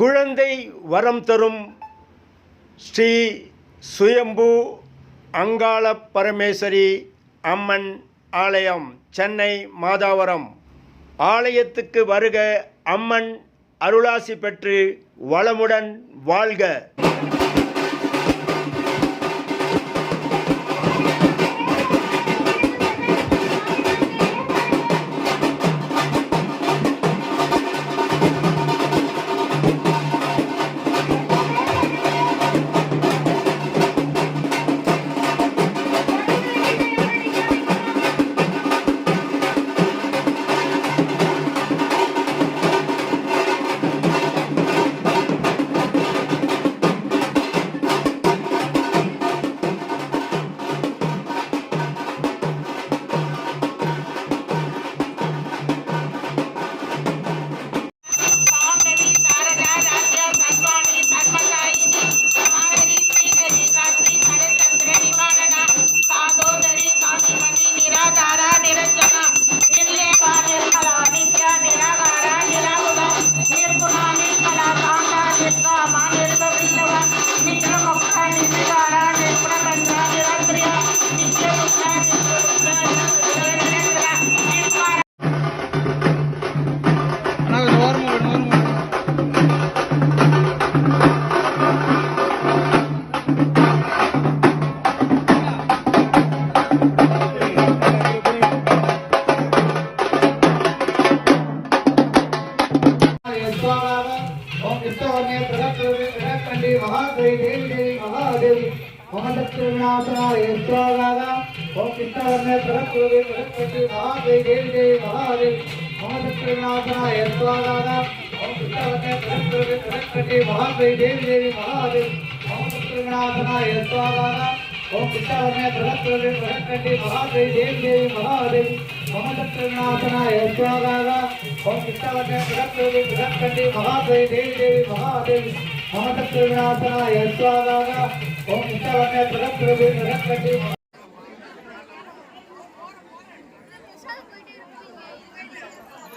குழந்தை வரம் தரும் ஸ்ரீ சுயம்பு அங்காள பரமேஸ்வரி அம்மன் ஆலயம் சென்னை மாதாவரம். ஆலயத்துக்கு வருக அம்மன் அருளாசி பெற்று வளமுடன் வாழ்க. கிருஷ்ணவர்ணே பிரதத்தூரி பிரதக்கண்டி மகாதேவி தேவிதேவி மகாதேவி கோமண்டத்திருநாசனாய ஸ்வாகாதா ஓம் கிருஷ்ணவர்ணே பிரதத்தூரி பிரதக்கண்டி மகாதேவி தேவிதேவி மகாதேவி கோமண்டத்திருநாசனாய ஸ்வாகாதா ஓம் கிருஷ்ணவர்ணே பிரதத்தூரி பிரதக்கண்டி மகாதேவி தேவிதேவி மகாதேவி கோமண்டத்திருநாசனாய ஸ்வாகாதா महादेवी देवी देवी महादेवी मम दक्षिणासनाय स्वागागा ओम इष्टवर्णे प्रदत्तवे प्रदत्तंडे महादेवी देवी देवी महादेवी मम दक्षिणासनाय स्वागागा ओम इष्टवर्णे प्रदत्तवे प्रदत्तंडे महादेवी देवी देवी महादेवी मम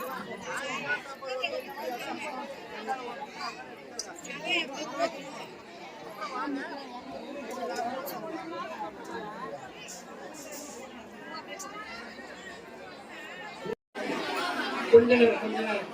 दक्षिणासनाय स्वागागा ओम इष्टवर्णे प्रदत्तवे प्रदत्तंडे கொஞ்ச நேரம் கொஞ்ச நேரம்